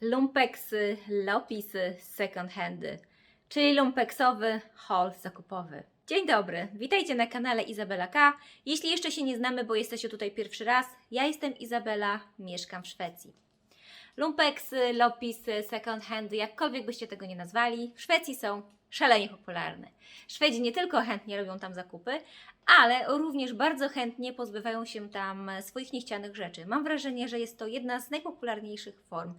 Lumpeksy, lopisy, second handy, czyli lumpeksowy haul zakupowy. Dzień dobry, witajcie na kanale Izabela K. Jeśli jeszcze się nie znamy, bo jesteście tutaj pierwszy raz, ja jestem Izabela, mieszkam w Szwecji. Lumpeksy, lopisy, second handy, jakkolwiek byście tego nie nazwali, w Szwecji są szalenie popularne. Szwedzi nie tylko chętnie robią tam zakupy, ale również bardzo chętnie pozbywają się tam swoich niechcianych rzeczy. Mam wrażenie, że jest to jedna z najpopularniejszych form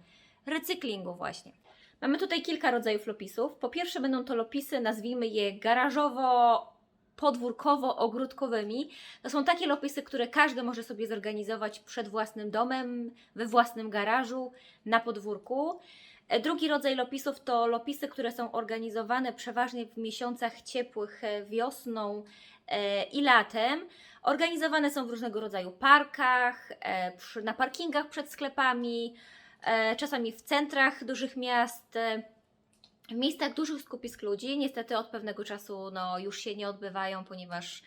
recyklingu właśnie. Mamy tutaj kilka rodzajów lopisów. Po pierwsze będą to lopisy, nazwijmy je garażowo podwórkowo-ogródkowymi. To są takie lopisy, które każdy może sobie zorganizować przed własnym domem, we własnym garażu, na podwórku. E, Drugi rodzaj lopisów to lopisy, które są organizowane przeważnie w miesiącach ciepłych e, wiosną e, i latem. Organizowane są w różnego rodzaju parkach, na parkingach przed sklepami, czasami w centrach dużych miast, e, w miejscach dużych skupisk ludzi. Niestety od pewnego czasu no, już się nie odbywają, ponieważ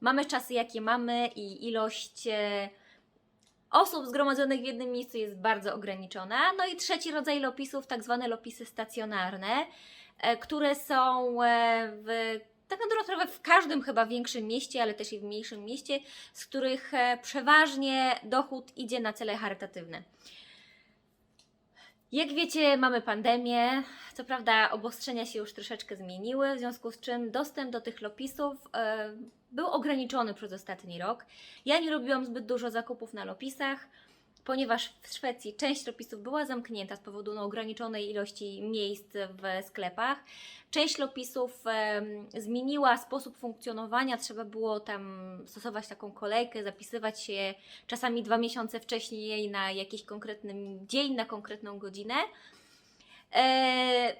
mamy czasy, jakie mamy i ilość e, osób zgromadzonych w jednym miejscu jest bardzo ograniczona. No i trzeci rodzaj lopisów, tak zwane lopisy stacjonarne, e, które są e, w tak na dobrą sprawę w każdym chyba większym mieście, ale też i w mniejszym mieście, z których e, przeważnie dochód idzie na cele charytatywne. Jak wiecie, mamy pandemię. Co prawda, obostrzenia się już troszeczkę zmieniły, w związku z czym dostęp do tych lopisów e, był ograniczony przez ostatni rok. Ja nie robiłam zbyt dużo zakupów na lopisach, ponieważ w Szwecji część lopisów była zamknięta z powodu no, ograniczonej ilości miejsc w sklepach. Część lopisów em, zmieniła sposób funkcjonowania, trzeba było tam stosować taką kolejkę, zapisywać się czasami dwa miesiące wcześniej na jakiś konkretny dzień, na konkretną godzinę. E,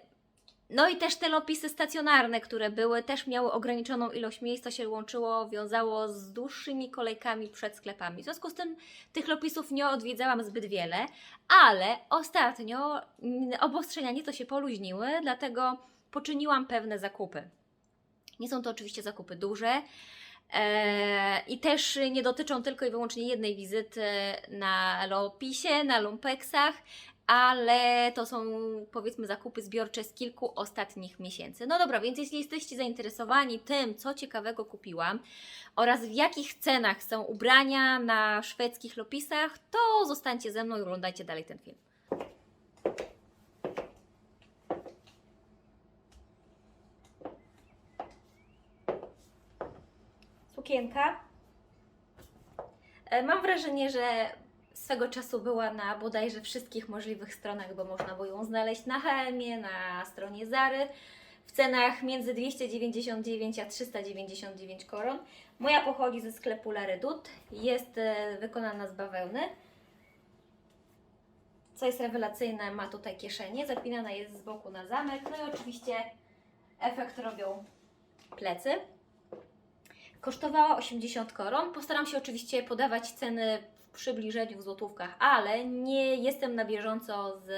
no i też te lopisy stacjonarne, które były, też miały ograniczoną ilość miejsc, to się łączyło, wiązało z dłuższymi kolejkami przed sklepami. W związku z tym tych lopisów nie odwiedzałam zbyt wiele, ale ostatnio obostrzenia nieco się poluźniły, dlatego poczyniłam pewne zakupy. Nie są to oczywiście zakupy duże. e, I też nie dotyczą tylko i wyłącznie jednej wizyty na Lopisie, na Lumpeksach, ale to są powiedzmy zakupy zbiorcze z kilku ostatnich miesięcy. No dobra, więc jeśli jesteście zainteresowani tym, co ciekawego kupiłam oraz w jakich cenach są ubrania na szwedzkich lopisach, to zostańcie ze mną i oglądajcie dalej ten film. Sukienka. E, Mam wrażenie, że swego czasu była na bodajże wszystkich możliwych stronach, bo można było ją znaleźć na Helmie, na stronie Zary w cenach między 299 a 399 koron. Moja pochodzi ze sklepu La Redoute, jest e, wykonana z bawełny. Co jest rewelacyjne, ma tutaj kieszenie, zapinana jest z boku na zamek, no i oczywiście efekt robią plecy. Kosztowała 80 koron. Postaram się oczywiście podawać ceny przybliżeniu w złotówkach, ale nie jestem na bieżąco z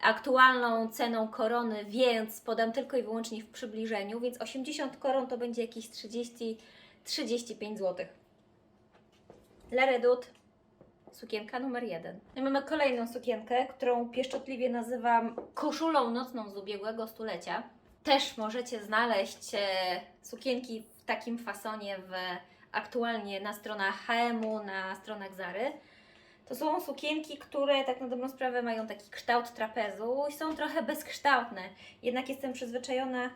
aktualną ceną korony, więc podam tylko i wyłącznie w przybliżeniu, więc 80 koron to będzie jakieś 30-35 zł. La sukienka numer jeden. I mamy kolejną sukienkę, którą pieszczotliwie nazywam koszulą nocną z ubiegłego stulecia. Też możecie znaleźć e, sukienki w takim fasonie w, aktualnie na stronach HM-u, na stronach Zary. To są sukienki, które tak na dobrą sprawę mają taki kształt trapezu i są trochę bezkształtne. Jednak jestem przyzwyczajona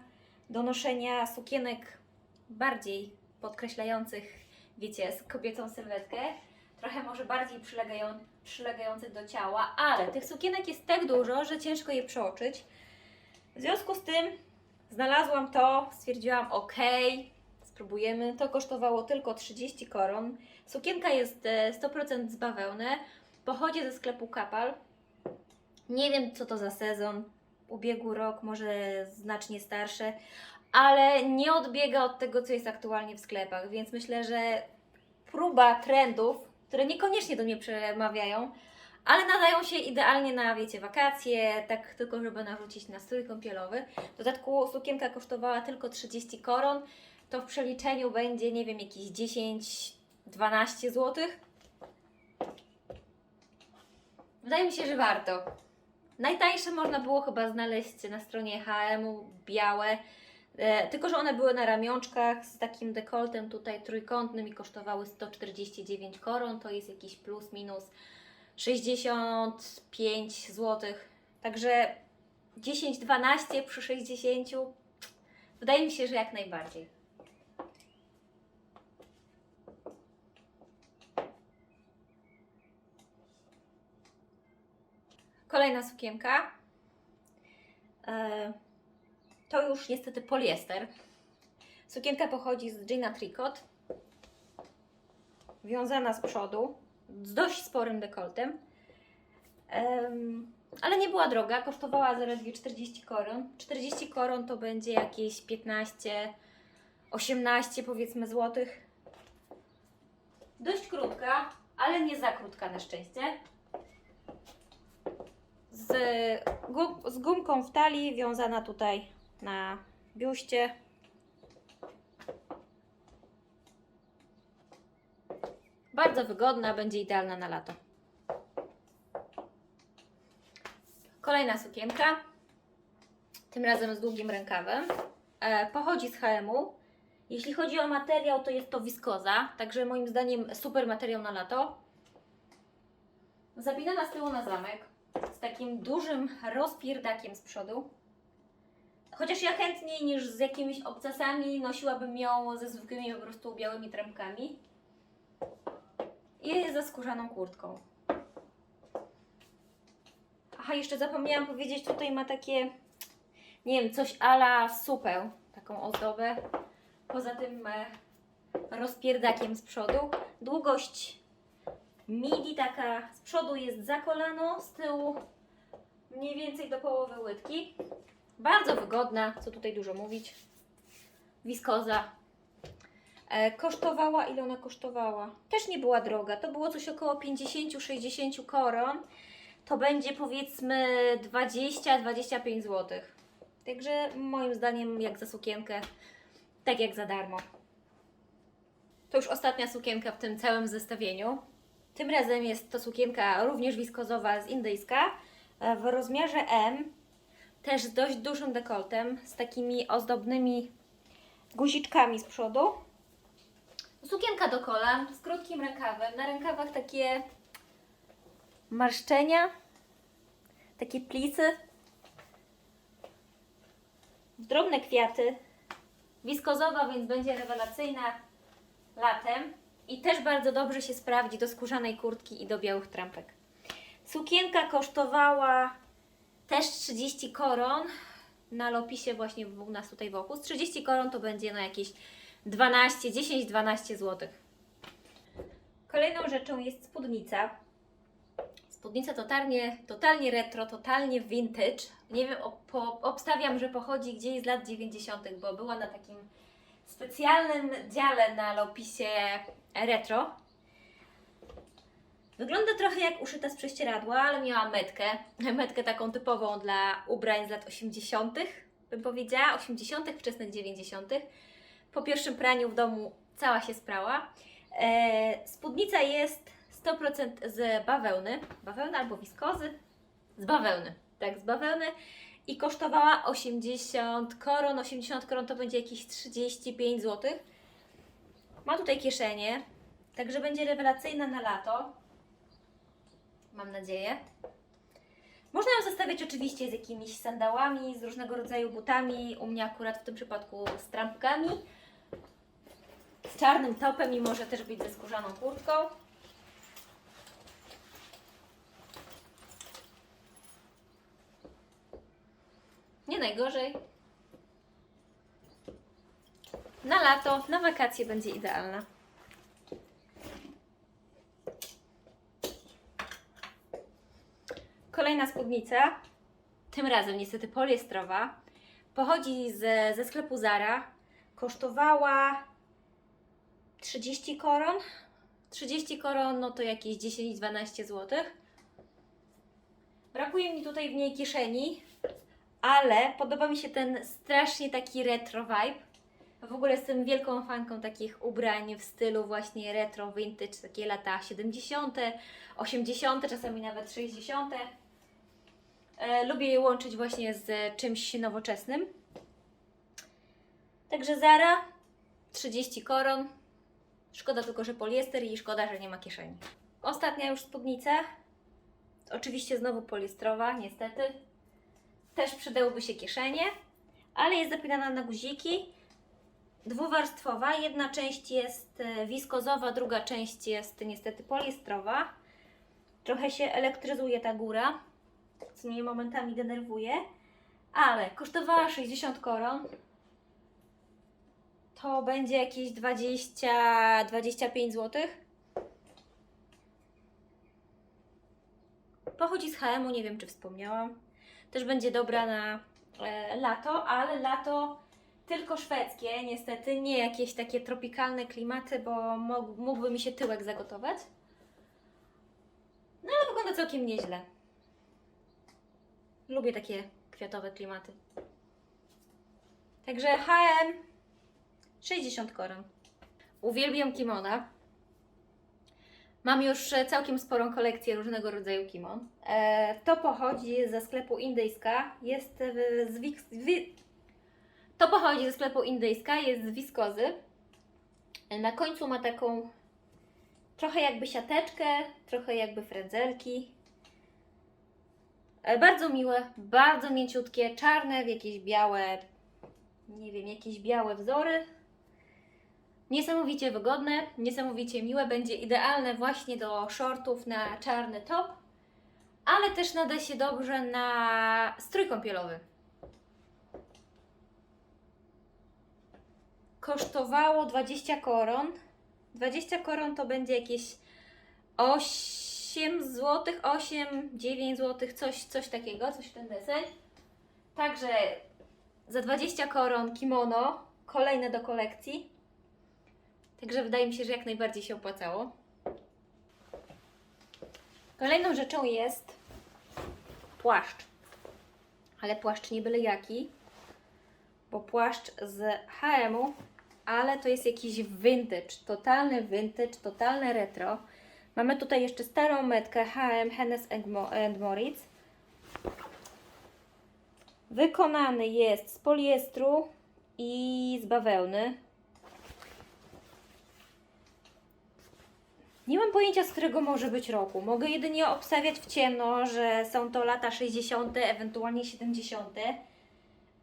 do noszenia sukienek bardziej podkreślających, wiecie, kobiecą sylwetkę. Trochę może bardziej przylegają, przylegających do ciała, ale tych sukienek jest tak dużo, że ciężko je przeoczyć. W związku z tym znalazłam to, stwierdziłam ok, spróbujemy. To kosztowało tylko 30 koron. Sukienka jest e, 100% z bawełny. Pochodzi ze sklepu Kapal. Nie wiem co to za sezon. Ubiegły rok, może znacznie starsze, ale nie odbiega od tego, co jest aktualnie w sklepach, więc myślę, że próba trendów, które niekoniecznie do mnie przemawiają, ale nadają się idealnie na, wiecie, wakacje, tak tylko żeby narzucić na strój kąpielowy. W dodatku sukienka kosztowała tylko 30 koron, to w przeliczeniu będzie, nie wiem, jakieś 10-12 zł. Wydaje mi się, że warto. Najtańsze można było chyba znaleźć na stronie H&M-u, białe. E, tylko, że one były na ramionczkach z takim dekoltem tutaj trójkątnym i kosztowały 149 koron. To jest jakiś plus minus 65 zł. Także 10-12 przy 60 wydaje mi się, że jak najbardziej. Kolejna sukienka. E, to już niestety poliester. Sukienka pochodzi z Gina Tricot. Wiązana z przodu, z dość sporym dekoltem. Em, ale nie była droga, kosztowała zaledwie 40 koron. 40 koron to będzie jakieś 15, 18 powiedzmy złotych. Dość krótka, ale nie za krótka na szczęście z, z gumką w talii, wiązana tutaj na biuście. Bardzo wygodna, będzie idealna na lato. Kolejna sukienka, tym razem z długim rękawem. E, pochodzi z HM-u. Jeśli chodzi o materiał, to jest to wiskoza, także moim zdaniem super materiał na lato. Zapinana z tyłu na zamek z takim dużym rozpierdakiem z przodu. Chociaż ja chętniej niż z jakimiś obcasami nosiłabym ją ze zwykłymi po prostu białymi trampkami. I ze skórzaną kurtką. Aha, jeszcze zapomniałam powiedzieć, tutaj ma takie, nie wiem, coś ala supeł, taką ozdobę. Poza tym e, rozpierdakiem z przodu. Długość midi taka z przodu jest za kolano, z tyłu mniej więcej do połowy łydki. Bardzo wygodna, co tutaj dużo mówić. Wiskoza. E, kosztowała, ile ona kosztowała? Też nie była droga, to było coś około 50-60 koron. To będzie powiedzmy 20-25 zł. Także moim zdaniem jak za sukienkę, tak jak za darmo. To już ostatnia sukienka w tym całym zestawieniu. Tym razem jest to sukienka również wiskozowa z indyjska e, w rozmiarze M, też z dość dużym dekoltem, z takimi ozdobnymi guziczkami z przodu. Sukienka do kolan z krótkim rękawem, na rękawach takie marszczenia, takie plisy, drobne kwiaty, wiskozowa, więc będzie rewelacyjna latem i też bardzo dobrze się sprawdzi do skórzanej kurtki i do białych trampek. Sukienka kosztowała też 30 koron. Na lopisie właśnie u nas tutaj wokół. Z 30 koron to będzie no jakieś 12, 10-12 zł. Kolejną rzeczą jest spódnica. Spódnica totalnie, totalnie retro, totalnie vintage. Nie wiem, po, obstawiam, że pochodzi gdzieś z lat 90., bo była na takim specjalnym dziale na lopisie retro. Wygląda trochę jak uszyta z prześcieradła, ale miała metkę. Metkę taką typową dla ubrań z lat 80., bym powiedziała, 80., wczesnych 90. Po pierwszym praniu w domu cała się sprała. E, spódnica jest 100% z bawełny. Bawełny albo wiskozy? Z bawełny. Tak, z bawełny. I kosztowała 80 koron. 80 koron to będzie jakieś 35 zł. Ma tutaj kieszenie, także będzie rewelacyjna na lato. Mam nadzieję. Można ją zestawiać oczywiście z jakimiś sandałami, z różnego rodzaju butami. U mnie akurat w tym przypadku z trampkami. Z czarnym topem i może też być ze skórzaną kurtką. Nie najgorzej. Na lato, na wakacje będzie idealna. Kolejna spódnica, tym razem niestety poliestrowa, pochodzi z, ze sklepu Zara. Kosztowała 30 koron. 30 koron no to jakieś 10-12 zł. Brakuje mi tutaj w niej kieszeni, ale podoba mi się ten strasznie taki retro vibe. W ogóle jestem wielką fanką takich ubrań w stylu właśnie retro, vintage, takie lata 70., 80., czasami nawet 60. E, lubię je łączyć właśnie z czymś nowoczesnym. Także Zara 30 koron. Szkoda tylko, że poliester i szkoda, że nie ma kieszeni. Ostatnia już spódnica. Oczywiście znowu poliestrowa, niestety. Też przydałyby się kieszenie, ale jest zapinana na guziki. Dwuwarstwowa. Jedna część jest e, wiskozowa, druga część jest niestety poliestrowa. Trochę się elektryzuje ta góra, co mnie momentami denerwuje, ale kosztowała 60 koron. To będzie jakieś 20-25 zł. Pochodzi z HM-u, nie wiem czy wspomniałam. Też będzie dobra na e, lato, ale lato tylko szwedzkie, niestety, nie jakieś takie tropikalne klimaty, bo mógł, mógłby mi się tyłek zagotować. No ale wygląda całkiem nieźle. Lubię takie kwiatowe klimaty. Także HM 60 koron. Uwielbiam kimona. Mam już e, całkiem sporą kolekcję różnego rodzaju kimon. E, to pochodzi ze sklepu indyjska. Jest e, z wik- wi- to pochodzi ze sklepu indyjska, jest z wiskozy. Na końcu ma taką trochę jakby siateczkę, trochę jakby frędzelki. Bardzo miłe, bardzo mięciutkie, czarne w jakieś białe, nie wiem, jakieś białe wzory. Niesamowicie wygodne, niesamowicie miłe, będzie idealne właśnie do shortów na czarny top, ale też nada się dobrze na strój kąpielowy. Kosztowało 20 koron. 20 koron to będzie jakieś 8 zł, 8, 9 zł, coś, coś takiego, coś w ten deseń. Także za 20 koron kimono, kolejne do kolekcji. Także wydaje mi się, że jak najbardziej się opłacało. Kolejną rzeczą jest płaszcz. Ale płaszcz nie byle jaki, bo płaszcz z HM-u, ale to jest jakiś vintage, totalny vintage, totalne retro. Mamy tutaj jeszcze starą metkę H&M Hennes Moritz. Wykonany jest z poliestru i z bawełny. Nie mam pojęcia, z którego może być roku. Mogę jedynie obstawiać w ciemno, że są to lata 60., ewentualnie 70.,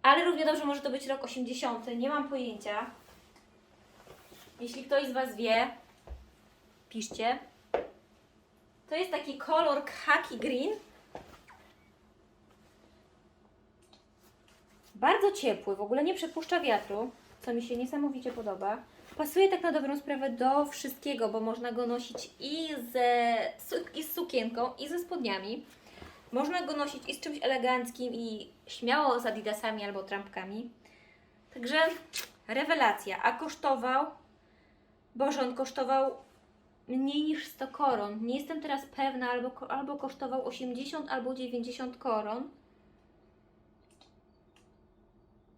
ale równie dobrze może to być rok 80. Nie mam pojęcia. Jeśli ktoś z Was wie, piszcie. To jest taki kolor khaki green. Bardzo ciepły, w ogóle nie przepuszcza wiatru, co mi się niesamowicie podoba. Pasuje tak na dobrą sprawę do wszystkiego, bo można go nosić i, ze, i z sukienką, i ze spodniami. Można go nosić i z czymś eleganckim, i śmiało z adidasami albo trampkami. Także rewelacja. A kosztował, Boże, on kosztował mniej niż 100 koron. Nie jestem teraz pewna, albo, albo kosztował 80, albo 90 koron.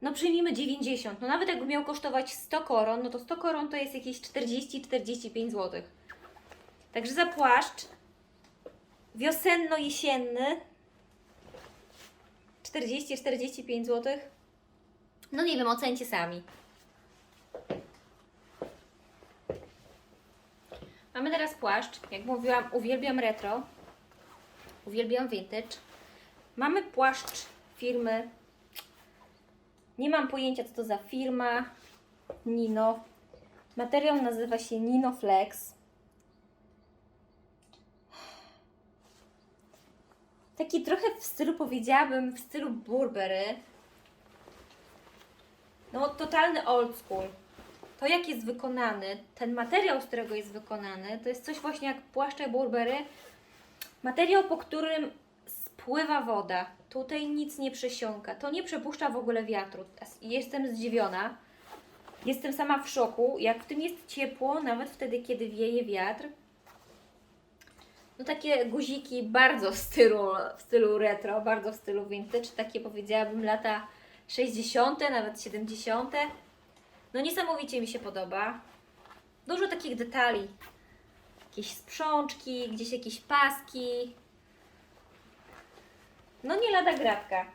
No przyjmijmy 90. No nawet jakby miał kosztować 100 koron, no to 100 koron to jest jakieś 40-45 zł. Także za płaszcz wiosenno-jesienny 40-45 zł. No nie wiem, ocencie sami. Mamy teraz płaszcz. Jak mówiłam, uwielbiam retro. Uwielbiam vintage. Mamy płaszcz firmy. Nie mam pojęcia, co to za firma. Nino. Materiał nazywa się Nino Flex. Taki trochę w stylu, powiedziałabym, w stylu Burberry. No, totalny old school. To, jak jest wykonany, ten materiał, z którego jest wykonany, to jest coś właśnie jak płaszcze Burberry. Materiał, po którym spływa woda. Tutaj nic nie przesiąka. To nie przepuszcza w ogóle wiatru. Jestem zdziwiona. Jestem sama w szoku, jak w tym jest ciepło, nawet wtedy, kiedy wieje wiatr. No takie guziki bardzo w stylu, w stylu retro, bardzo w stylu vintage, takie powiedziałabym lata 60., nawet 70. No niesamowicie mi się podoba. Dużo takich detali. Jakieś sprzączki, gdzieś jakieś paski. No nie lada gratka.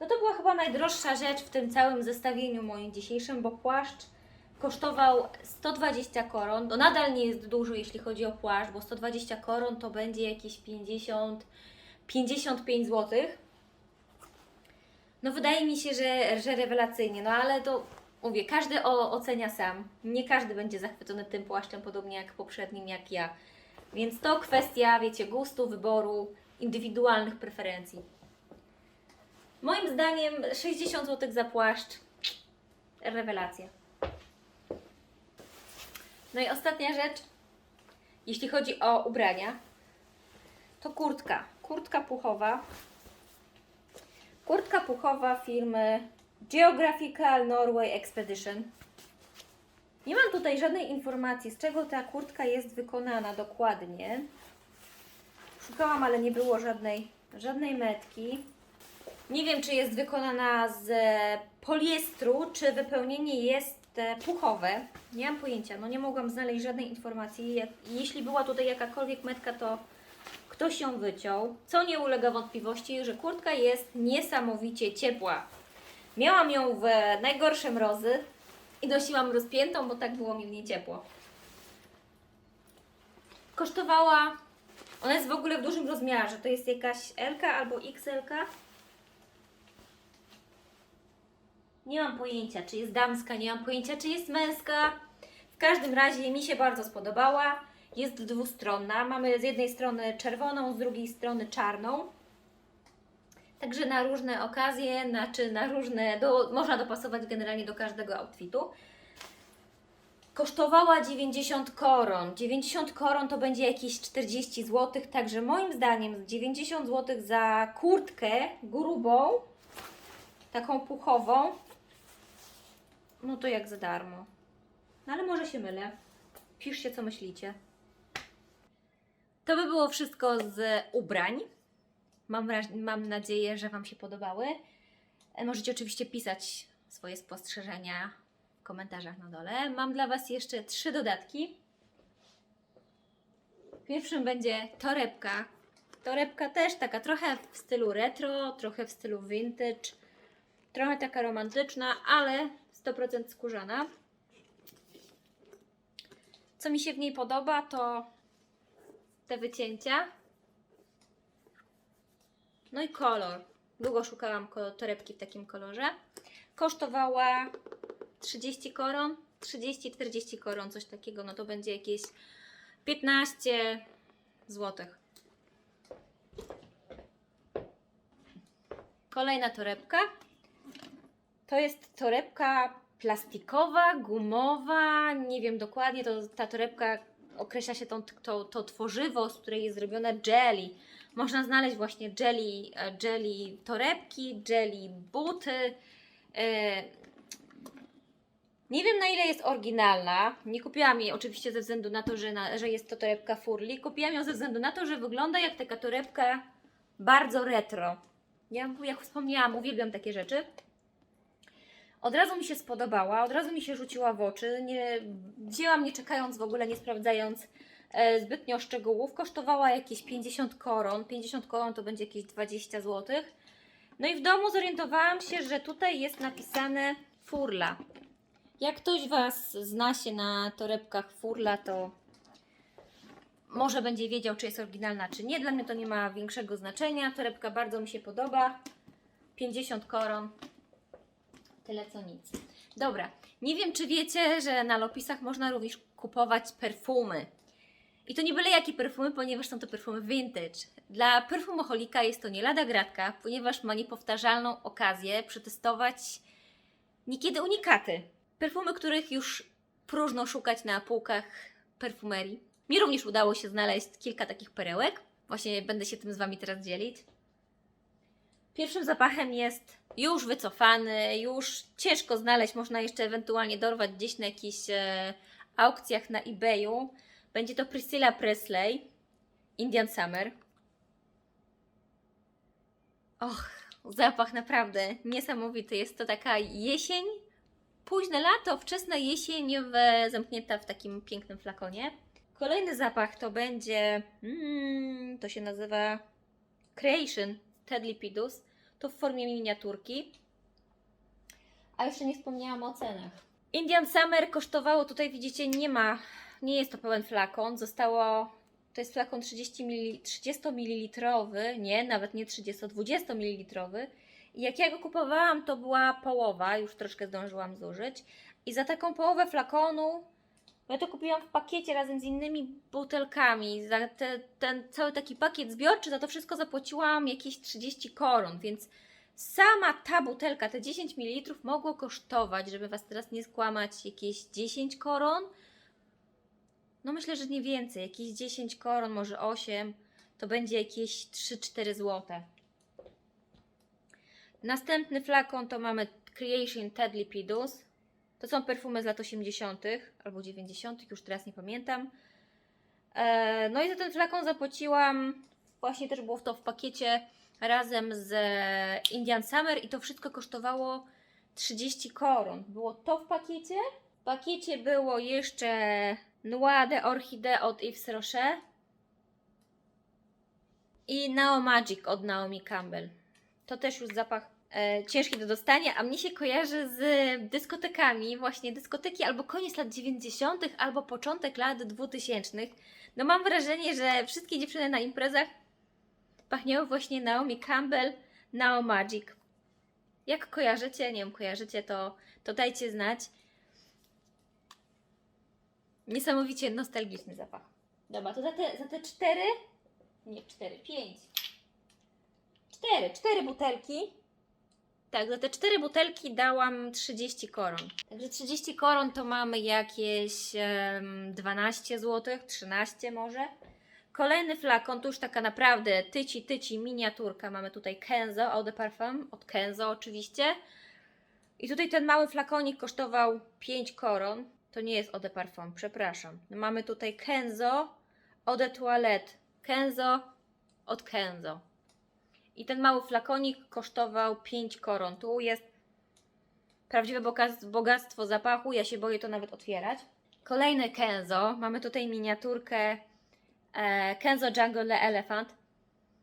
No to była chyba najdroższa rzecz w tym całym zestawieniu moim dzisiejszym, bo płaszcz kosztował 120 koron. To nadal nie jest dużo, jeśli chodzi o płaszcz, bo 120 koron to będzie jakieś 50, 55 zł. No wydaje mi się, że, że rewelacyjnie, no ale to mówię, każdy o, ocenia sam. Nie każdy będzie zachwycony tym płaszczem, podobnie jak poprzednim, jak ja. Więc to kwestia, wiecie, gustu, wyboru, indywidualnych preferencji. Moim zdaniem 60 zł za płaszcz rewelacja. No i ostatnia rzecz, jeśli chodzi o ubrania, to kurtka. Kurtka puchowa. Kurtka puchowa firmy Geographical Norway Expedition. Nie mam tutaj żadnej informacji, z czego ta kurtka jest wykonana dokładnie. Szukałam, ale nie było żadnej, żadnej metki. Nie wiem, czy jest wykonana z poliestru, czy wypełnienie jest e, puchowe. Nie mam pojęcia, no nie mogłam znaleźć żadnej informacji. Jeśli była tutaj jakakolwiek metka, to ktoś ją wyciął. Co nie ulega wątpliwości, że kurtka jest niesamowicie ciepła. Miałam ją w najgorsze mrozy i nosiłam rozpiętą, bo tak było mi w niej ciepło. Kosztowała, ona jest w ogóle w dużym rozmiarze, to jest jakaś L albo XL. Nie mam pojęcia, czy jest damska, nie mam pojęcia, czy jest męska. W każdym razie mi się bardzo spodobała. Jest dwustronna. Mamy z jednej strony czerwoną, z drugiej strony czarną. Także na różne okazje, znaczy na różne, do, można dopasować generalnie do każdego outfitu. Kosztowała 90 koron. 90 koron to będzie jakieś 40 zł, także moim zdaniem 90 zł za kurtkę grubą, taką puchową, no to jak za darmo. No ale może się mylę. Piszcie, co myślicie. To by było wszystko z ubrań. Mam, mam nadzieję, że Wam się podobały. E, Możecie oczywiście pisać swoje spostrzeżenia komentarzach na dole. Mam dla Was jeszcze trzy dodatki. Pierwszym będzie torebka. Torebka też taka trochę w stylu retro, trochę w stylu vintage, trochę taka romantyczna, ale 100% skórzana. Co mi się w niej podoba, to te wycięcia. No i kolor. Długo szukałam torebki w takim kolorze. Kosztowała 30 koron, 30-40 koron, coś takiego. No to będzie jakieś 15 złotych. Kolejna torebka. To jest torebka plastikowa, gumowa, nie wiem dokładnie, to ta torebka określa się tą, to, to tworzywo, z której jest zrobione jelly. Można znaleźć właśnie jelly, e, jelly torebki, jelly buty. Nie wiem na ile jest oryginalna. Nie kupiłam jej oczywiście ze względu na to, że, na, że jest to torebka Furli. Kupiłam ją ze względu na to, że wygląda jak taka torebka bardzo retro. Ja, jak wspomniałam, uwielbiam takie rzeczy. Od razu mi się spodobała, od razu mi się rzuciła w oczy. Nie, wzięłam nie czekając w ogóle, nie sprawdzając e, zbytnio szczegółów. Kosztowała jakieś 50 koron. 50 koron to będzie jakieś 20 zł. No i w domu zorientowałam się, że tutaj jest napisane furla. Jak ktoś Was zna się na torebkach furla, to może będzie wiedział, czy jest oryginalna, czy nie. Dla mnie to nie ma większego znaczenia. Torebka bardzo mi się podoba. 50 koron. Tyle co nic. Dobra, nie wiem czy wiecie, że na lopisach można również kupować perfumy. I to nie byle jakie perfumy, ponieważ są to perfumy vintage. Dla perfumoholika jest to nie lada gratka, ponieważ ma niepowtarzalną okazję przetestować niekiedy unikaty. Perfumy, których już próżno szukać na półkach perfumerii. Mi również udało się znaleźć kilka takich perełek. Właśnie będę się tym z Wami teraz dzielić. Pierwszym zapachem jest już wycofany, już ciężko znaleźć, można jeszcze ewentualnie dorwać gdzieś na jakichś e, aukcjach na eBayu. Będzie to Priscilla Presley, Indian Summer. Och, zapach naprawdę niesamowity. Jest to taka jesień, późne lato, wczesna jesień w, zamknięta w takim pięknym flakonie. Kolejny zapach to będzie, mm, to się nazywa Creation Ted Lipidus. To w formie miniaturki. A jeszcze nie wspomniałam o cenach. Indian Summer kosztowało, tutaj widzicie, nie ma, nie jest to pełen flakon. Zostało, to jest flakon 30 ml, 30 ml, nie, nawet nie 30, 20 ml. Jak ja go kupowałam, to była połowa, już troszkę zdążyłam zużyć. I za taką połowę flakonu, ja to kupiłam w pakiecie razem z innymi butelkami. Za te, ten cały taki pakiet zbiorczy, za to wszystko zapłaciłam jakieś 30 koron, więc sama ta butelka, te 10 ml mogło kosztować, żeby Was teraz nie skłamać, jakieś 10 koron. No myślę, że nie więcej, jakieś 10 koron, może 8, to będzie jakieś 3-4 złote. Następny flakon to mamy Creation Ted Lipidus. To są perfumy z lat 80. albo 90., już teraz nie pamiętam. E, No i za ten flakon zapłaciłam, właśnie też było to w pakiecie razem z Indian Summer i to wszystko kosztowało 30 koron. Było to w pakiecie. W pakiecie było jeszcze Noix de Orchidée od Yves Rocher i Nao Magic od Naomi Campbell. To też już zapach ciężki do dostania, a mnie się kojarzy z dyskotekami, właśnie dyskoteki albo koniec lat 90., albo początek lat 2000. No mam wrażenie, że wszystkie dziewczyny na imprezach pachniały właśnie Naomi Campbell, Nao Magic. Jak kojarzycie, nie wiem, kojarzycie, to, to dajcie znać. Niesamowicie nostalgiczny zapach. Dobra, to za te, za te cztery, nie cztery, pięć, cztery, cztery butelki. Tak, za te cztery butelki dałam 30 koron. Także 30 koron to mamy jakieś em, 12 zł, 13 może. Kolejny flakon, to już taka naprawdę tyci, tyci miniaturka. Mamy tutaj Kenzo Eau de Parfum, od Kenzo oczywiście. I tutaj ten mały flakonik kosztował 5 koron. To nie jest Eau de Parfum, przepraszam. Mamy tutaj Kenzo Eau de Toilette. Kenzo od Kenzo. I ten mały flakonik kosztował 5 koron. Tu jest prawdziwe boga- bogactwo zapachu. Ja się boję to nawet otwierać. Kolejny Kenzo. Mamy tutaj miniaturkę e, Kenzo Jungle Le Elephant.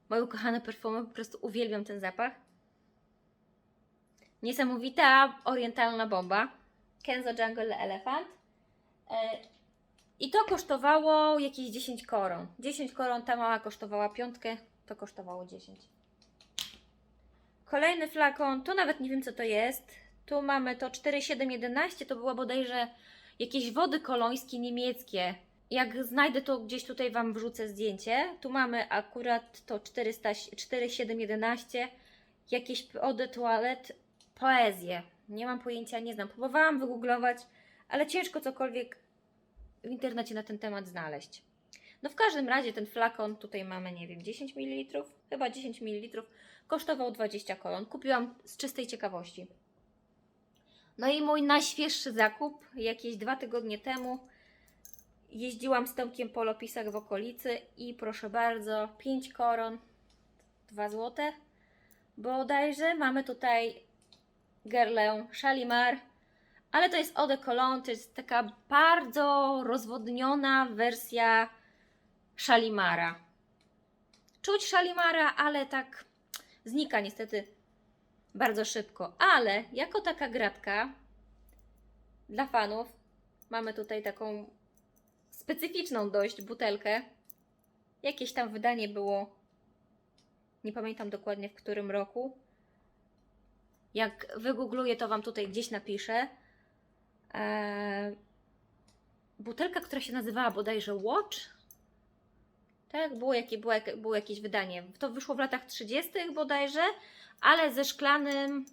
Moje ukochane perfumy, po prostu uwielbiam ten zapach. Niesamowita orientalna bomba. Kenzo Jungle Le Elephant. E, I to kosztowało jakieś 10 koron. 10 koron, ta mała kosztowała piątkę, to kosztowało 10. Kolejny flakon, to nawet nie wiem co to jest. Tu mamy to 4711, to była bodajże jakieś wody kolońskie niemieckie. Jak znajdę to gdzieś tutaj Wam wrzucę zdjęcie. Tu mamy akurat to 400, 4711, jakieś eau de toilette, poezję. Nie mam pojęcia, nie znam. Próbowałam wygooglować, ale ciężko cokolwiek w internecie na ten temat znaleźć. No w każdym razie ten flakon, tutaj mamy, nie wiem, 10 ml, chyba 10 ml, kosztował 20 koron. Kupiłam z czystej ciekawości. No i mój najświeższy zakup, jakieś dwa tygodnie temu, jeździłam z Tomkiem po lopisach w okolicy i proszę bardzo, 5 koron, 2 złote, bodajże. Mamy tutaj Gerlę Shalimar, ale to jest Eau de Cologne, to jest taka bardzo rozwodniona wersja Shalimara. Czuć Shalimara, ale tak znika niestety bardzo szybko. Ale jako taka gratka dla fanów mamy tutaj taką specyficzną dość butelkę. Jakieś tam wydanie było, nie pamiętam dokładnie w którym roku. Jak wygoogluję, to Wam tutaj gdzieś napiszę. Eee, butelka, która się nazywała bodajże Watch. Tak, było, jakie, było, było jakieś wydanie. To wyszło w latach 30. bodajże, ale ze szklanym,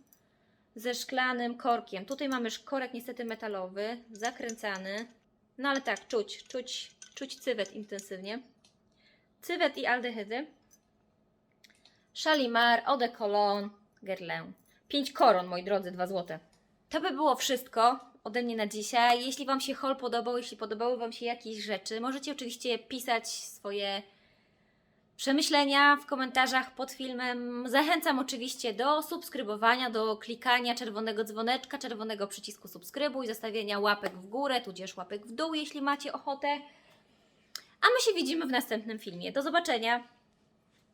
ze szklanym korkiem. Tutaj mamy korek niestety metalowy, zakręcany. No ale tak, czuć, czuć, czuć cywet intensywnie. Cywet i aldehydy. Shalimar, Eau de Cologne, Guerlain. 5 koron, moi drodzy, 2 złote. To by było wszystko ode mnie na dzisiaj. Jeśli Wam się haul podobał, jeśli podobały Wam się jakieś rzeczy, możecie oczywiście pisać swoje przemyślenia w komentarzach pod filmem. Zachęcam oczywiście do subskrybowania, do klikania czerwonego dzwoneczka, czerwonego przycisku subskrybuj, zostawienia łapek w górę, tudzież łapek w dół, jeśli macie ochotę. A my się widzimy w następnym filmie. Do zobaczenia!